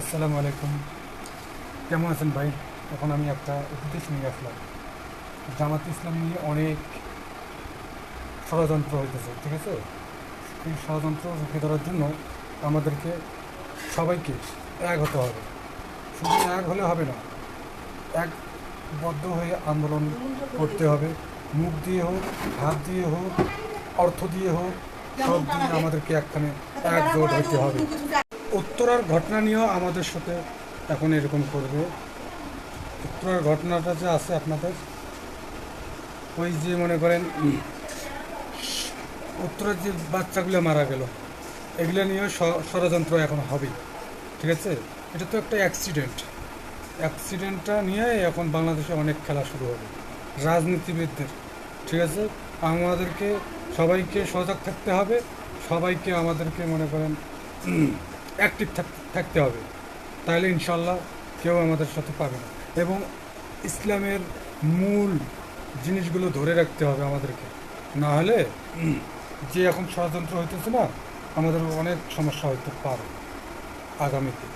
আসসালামু আলাইকুম। কেমন আছেন ভাই? এখন আমি একটা উপদেশ নিয়ে আসলাম। জামাত ইসলাম নিয়ে অনেক ষড়যন্ত্র হইতেছে, ঠিক আছে? এই ষড়যন্ত্র রুখে ধরার জন্য আমাদেরকে সবাইকে এক হতে হবে। শুধু এক হলে হবে না একবদ্ধ হয়ে আন্দোলন করতে হবে। মুখ দিয়ে হোক, হাত দিয়ে হোক, অর্থ দিয়ে হোক, সব দিয়ে আমাদেরকে একখানে একজোট হইতে হবে। উত্তরার ঘটনা নিয়েও আমাদের সাথে এখন এরকম করবে। উত্তরার ঘটনাটা যে আছে আপনাদের, ওই যে মনে করেন, উত্তরের যে বাচ্চাগুলো মারা গেল, এগুলো নিয়েও ষড়যন্ত্র এখন হবে। ঠিক আছে? এটা তো একটা অ্যাক্সিডেন্ট অ্যাক্সিডেন্টটা নিয়ে এখন বাংলাদেশে অনেক খেলা শুরু হবে। রাজনীতিবিদদের, ঠিক আছে? আমাদেরকে সবাইকে সজাগ থাকতে হবে। সবাইকে আমাদেরকে মনে করেন অ্যাক্টিভ থাকতে হবে। তাহলে ইনশাল্লাহ কেউ আমাদের সাথে পাবে না। এবং ইসলামের মূল জিনিসগুলো ধরে রাখতে হবে আমাদেরকে। না হলে যে এখন ষড়যন্ত্র হইতেছে না, আমাদের অনেক সমস্যা হইতে পারে আগামীতে।